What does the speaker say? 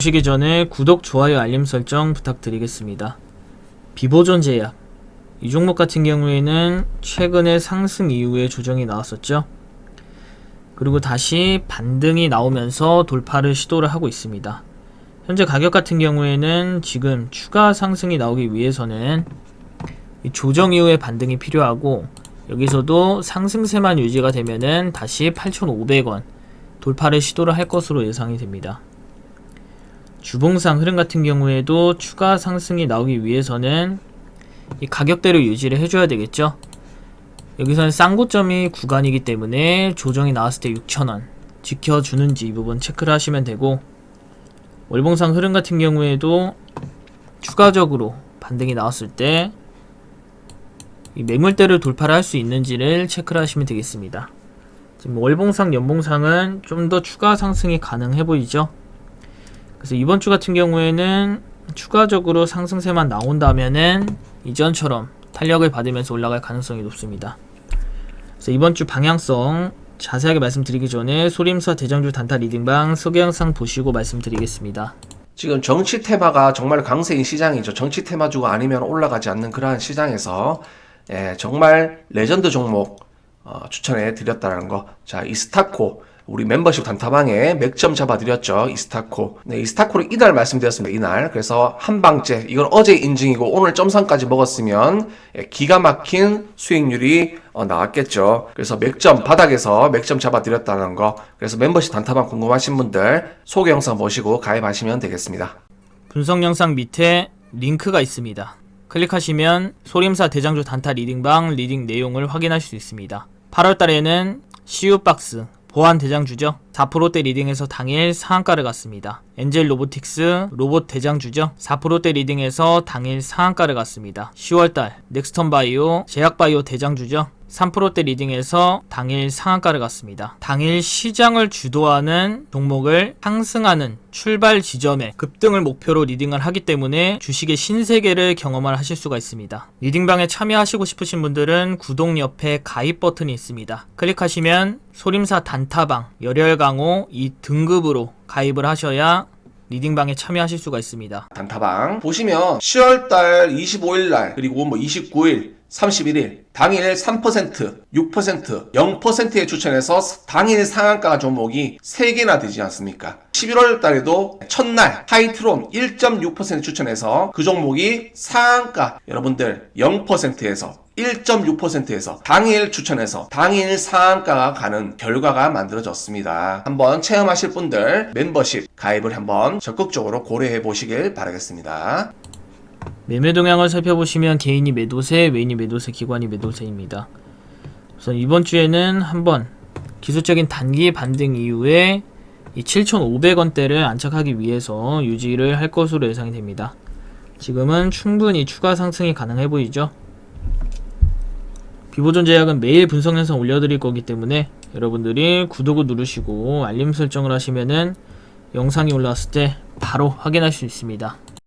보시기 전에 구독, 좋아요, 알림 설정 부탁드리겠습니다. 비보존 제약 이 종목 같은 경우에는 최근에 상승 이후에 조정이 나왔었죠. 그리고 다시 반등이 나오면서 돌파를 시도를 하고 있습니다. 현재 가격 같은 경우에는 지금 추가 상승이 나오기 위해서는 이 조정 이후에 반등이 필요하고 여기서도 상승세만 유지가 되면은 다시 8,500원 돌파를 시도를 할 것으로 예상이 됩니다. 주봉상 흐름 같은 경우에도 추가 상승이 나오기 위해서는 이 가격대로 유지를 해줘야 되겠죠. 여기서는 쌍고점이 구간이기 때문에 조정이 나왔을 때 6,000원 지켜주는지 이 부분 체크를 하시면 되고 월봉상 흐름 같은 경우에도 추가적으로 반등이 나왔을 때이 매물대를 돌파를 할 수 있는지를 체크를 하시면 되겠습니다. 지금 월봉상, 연봉상은 좀 더 추가 상승이 가능해 보이죠? 그래서 이번 주 같은 경우에는 추가적으로 상승세만 나온다면은 이전처럼 탄력을 받으면서 올라갈 가능성이 높습니다. 그래서 이번 주 방향성 자세하게 말씀드리기 전에 소림사 대장주 단타 리딩방 소개 영상 보시고 말씀드리겠습니다. 지금 정치 테마가 정말 강세인 시장이죠. 정치 테마주가 아니면 올라가지 않는 그러한 시장에서 예, 정말 레전드 종목 어, 추천해 드렸다는 거. 자, 이스타코 우리 멤버십 단타방에 맥점 잡아드렸죠. 이스타코. 네, 이스타코를 이날 말씀드렸습니다. 이날. 그래서 한 방째. 이건 어제 인증이고 오늘 점선까지 먹었으면 예, 기가 막힌 수익률이 어, 나왔겠죠. 그래서 맥점 바닥에서 맥점 잡아드렸다는 거. 그래서 멤버십 단타방 궁금하신 분들 소개 영상 보시고 가입하시면 되겠습니다. 분석 영상 밑에 링크가 있습니다. 클릭하시면 소림사 대장주 단타 리딩방 리딩 내용을 확인하실 수 있습니다. 8월 달에는 CU박스 보안 대장주죠. 4%대 리딩에서 당일 상한가를 갔습니다. 엔젤 로보틱스 로봇 대장주죠. 4%대 리딩에서 당일 상한가를 갔습니다. 10월달 넥스턴 바이오 제약 바이오 대장주죠. 3%대 리딩에서 당일 상한가를 갔습니다. 당일 시장을 주도하는 종목을 상승하는 출발 지점에 급등을 목표로 리딩을 하기 때문에 주식의 신세계를 경험을 하실 수가 있습니다. 리딩방에 참여하시고 싶으신 분들은 구독 옆에 가입 버튼이 있습니다. 클릭하시면 소림사 단타방, 열혈강호 이 등급으로 가입을 하셔야 리딩방에 참여하실 수가 있습니다. 단타방 보시면 10월달 25일날 그리고 뭐 29일 31일 당일 3%, 6%, 0%에 추천해서 당일 상한가 종목이 3개나 되지 않습니까? 11월 달에도 첫날 하이트론 1.6% 추천해서 그 종목이 상한가 여러분들 0%에서 1.6%에서 당일 추천해서 당일 상한가가 가는 결과가 만들어졌습니다. 한번 체험하실 분들 멤버십 가입을 한번 적극적으로 고려해 보시길 바라겠습니다. 매매 동향을 살펴보시면 개인이 매도세, 외인이 매도세, 기관이 매도세입니다. 우선 이번 주에는 한번 기술적인 단기 반등 이후에 이 7,500원대를 안착하기 위해서 유지를 할 것으로 예상이 됩니다. 지금은 충분히 추가 상승이 가능해 보이죠? 비보존 제약은 매일 분석 영상 올려드릴 거기 때문에 여러분들이 구독을 누르시고 알림 설정을 하시면은 영상이 올라왔을 때 바로 확인할 수 있습니다.